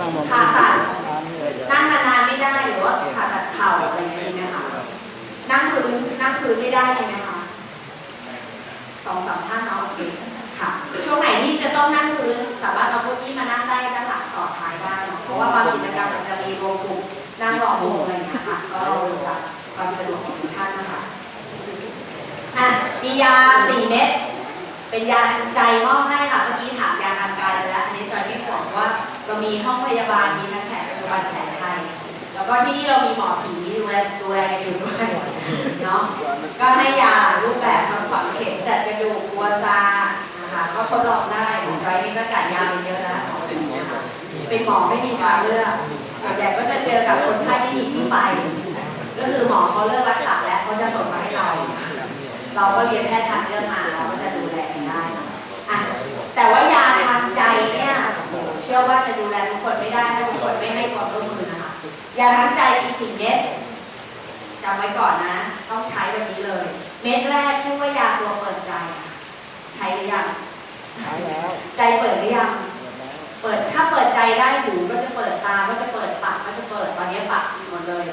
ก่อนผ่าตัดนั่งนานๆไม่ได้หรือว่าผ่าตัดเข่าอะไรอย่างเงี้นะคะนั่งพื้นนั่งพื้นไม่ได้เลยนะคะสองสามท่านเนาะโอเคค่ะช่วงไหนที่จะต้องนั่งพื้นสามารถเอาเก้าอี้มานั่งได้ด้านหลังต่อท้ายได้เนอะเพราะว่าบางกิจกรรมมันจะมีรวมกลุ่มนั่งรอวงอะไรอย่างเงี้ค่ะก็เราดูจากความสะดวกของทุกท่านนะคะอะมียาสี่เม็ดเป็นยาใจมอบให้ค่ะเมื่อกี้ มีห้องพยาบาลมีทั้งแผนปัจจุบันแผนไทยแล้วก็ที่นี่เรามีหมอผีดูแลดูแลอยู่ด้วยเนาะก็ให้ยารูปแบบทำฝังเข็มจัดกระดูกกัวซานะคะก็ทดลองได้ของจอยนี่ก็จ่ายยาไปเยอะแล้วนะเป็นหมอไม่มีทางเลือกส่วนใหญ่ก็จะเจอกับคนไข้ที่หนีที่ไป ก็คือหมอเขาเลิกรักษาแล้วเขาจะส่งมาให้เรา เราก็เรียนแพทย์ทางเลือกมา นะคะยาทางใจมีสี่เม็ดจำไว้ก่อนนะ ต้องใช้วันนี้เลย เม็ดแรกชื่อว่ายาตัวเปิดใจค่ะใช้หรือยังหายแล้ว ใจเปิดหรือยัง เปิดถ้าเปิดใจได้หูก็จะเปิดตา ก็จะเปิดปากก็จะเปิดตอนนี้ปากปิดหมดเลย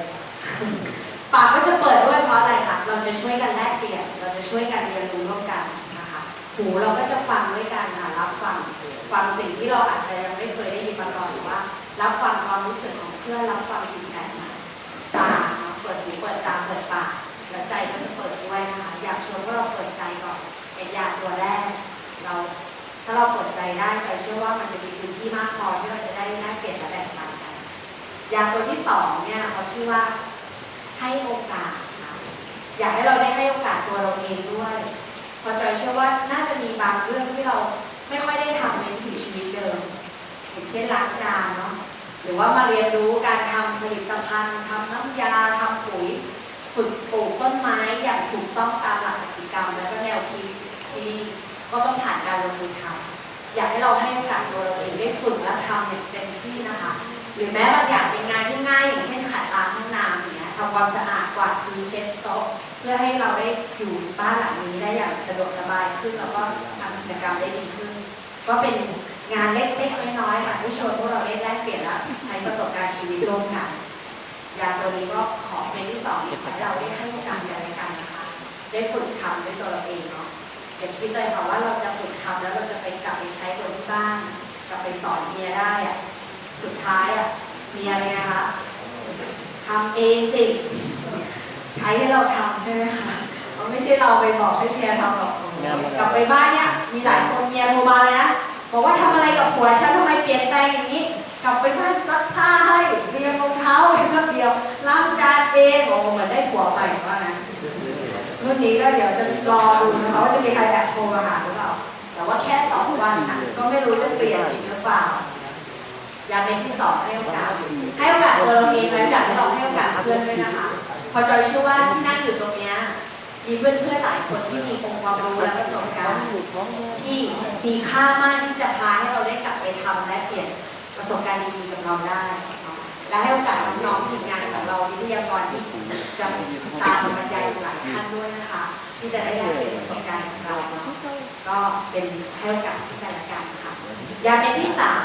ปากก็จะเปิดด้วยเพราะอะไรคะเราจะช่วยกันแลกเปลี่ยน เราจะช่วยกันเรียนรู้ร่วมกันนะคะหูเราก็จะฟังด้วยกันค่ะรับฟังฟังสิ่งที่เราอาจจะยังไม่เคยได้ยินมาก่อนหรือว่า รับฟังความรู้สึกของเพื่อรับฟังสิ่งแปลกใหม่ตาเนาะเปิดหูเปิดตาเปิดปากแล้วใจก็จะเปิดด้วยนะคะอยากชวนว่าเราเปิดใจก่อนเป็นยาตัวแรก เราถ้าเราเปิดใจได้ใจเชื่อว่ามันจะมีพื้นที่มากพอที่เราจะได้แลกเปลี่ยนและแบ่งปันกันยาตัวที่สองเนี่ยเขาชื่อว่าให้โอกาสค่ะอยากให้เราได้ให้โอกาสตัวเราเองด้วยเพราะจเชื่อว่าน่าจะมีบางเรื่องที่เราไม่ค่อยได้ทำในวิถีชีวิตเดิมอย่างเช่นล้างจานเนาะ รือว่ามาเรียนรู้การทำผลิตภัณฑ์ทำน้ำยาทำปุ๋ยฝึกปลูกต้นไม้อย่างถูกต้องตามหลักกติกรรม และก็แนวคิดที่ก็ต้องผ่านการลงมือทำอยากให้เราให้โอกาสตัวเราเองได้ฝึกและทำอย่างเต็มที่นะคะ หรือแม้บางอย่างเป็นงานที่ง่ายอย่างเช่นขัดล้างห้องน้ำอย่างเงี้ยทำความสะอาดกวาดพื้นเช็ดโต๊ะเพื่อให้เราได้อยู่บ้านหลังนี้ได้อย่างสะดวกสบายขึ้นแล้วก็ทำกิจกรรมได้ดีขึ้น ก็เป็น งานเล็กๆน้อยๆค่ะที่ชวนพวกเราได้แลกเปลี่ยนและใช้ประสบการณ์ชีวิตร่วมกันยาตัวนี้ก็ขอเป็นที่สองขอให้เราได้ให้โอกาสกันและกันนะคะได้ฝึกทำด้วยตัวเราเองเนาะอย่าคิดเลยค่ะว่าเราจะฝึกทำแล้วเราจะไปกลับไปใช้บนที่บ้านกลับไปสอนเมียได้อะสุดท้ายอะมีอะไรนะคะทำเองสิใช้ให้เราทำใช่ไหมคะเราไม่ใช่เราไปบอกให้เมียทำหรอกกลับไปบ้านเนี่ยมีหลายคนเมียโทรมาเลยนะ บอกว่าทำอะไรกับผัวฉันทำไมเปลี่ยนแปลงอย่างนี้ กลับไปบ้านซักผ้าให้เรียงรองเท้าให้ระเบียบล้างจานเองโอ้เหมือนได้ผัวใหม่ว่างั้นรุ่นนี้ก็เดี๋ยวจะรอดูนะคะว่าจะมีใครแอบโทรมาหาหรือเปล่าแต่ว่าแค่สองวันค่ะก็ไม่รู้จะเปลี่ยนอีกหรือเปล่าอย่าเม็ดที่สองให้โอกาสให้โอกาสตัวเราเองแล้วอยากให้เราให้โอกาสเพื่อนด้วยนะคะ พอจอยเชื่อว่าที่นั่งอยู่ตรงเนี้ย มีเพื่อนเพื่อนๆหลายคนที่มีองค์ความรู้และประสบการณ์ที่มีค่ามากที่จะพาให้เราได้กลับไปทำและเปลี่ยนประสบการณ์ดีๆกับเราได้ และให้โอกาสน้องๆทีมงานของเราวิทยากรที่จะตามมาบรรยายหลายท่านด้วยนะคะ ที่จะได้เปลี่ยนประสบการณ์ของเราเนาะก็เป็นให้โอกาสที่กันและกันค่ะยาเม็ดที่สาม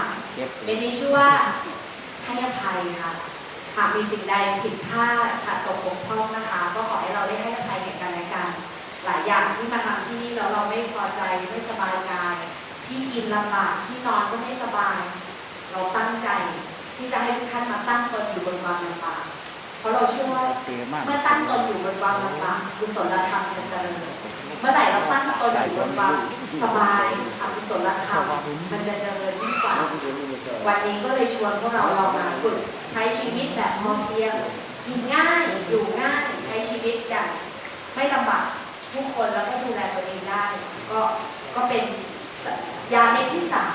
เป็นนี้ชื่อว่าให้อภัยค่ะหากมีสิ่งใดผิดพลาดขาดตกบกพร่องนะคะ ก็ขอให้เราได้ให้อภัยแก่กันและกัน หลายอย่างที่มาทำที่นี่แล้วเราไม่พอใจไม่สบายกาย ที่ กินลำบากที่นอนก็ไม่สบาย เราตั้งใจ ที่จะให้ทุกท่านมาตั้งตนอยู่บนความลำบากเพราะเราเชื่อว่าเก๋มากเมื่อตั้งตนอยู่บนความลำบากกุศลธรรมจะเจริญเมื่อไหร่เราตั้งตนอยู่บนความสบายอกุศลธรรมมันจะเจริญยิ่งกว่า วันนี้ก็เลยชวนพวกเราลองมาฝึกใช้ชีวิตแบบพอเพียงกินง่ายอยู่ง่ายใช้ชีวิตอย่างไม่ลำบากผู้คนแล้วก็ดูแลตัวเองได้ ก็ก็เป็น ยาเม็ดที่สาม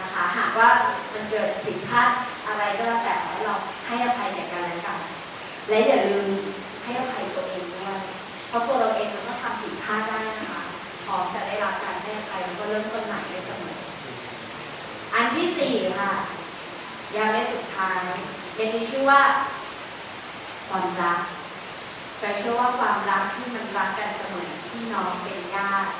นะคะหากว่ามันเกิดผิดพลาดอะไรก็แล้วแต่ขอให้เราให้อภัยแก่กันและกันและอย่าลืมให้อภัยตัวเองด้วยเพราะตัวเราเองมันก็ทำผิดพลาดได้นะคะพร้อมจะได้รับการให้อภัยแล้วก็เริ่มต้นใหม่ได้เสมออันที่สี่ค่ะยาเม็ดสุดท้ายเป็นที่ชื่อว่าความรักจะเชื่อว่าความรักที่มันรักกันเสมอพี่น้องเป็นญาติ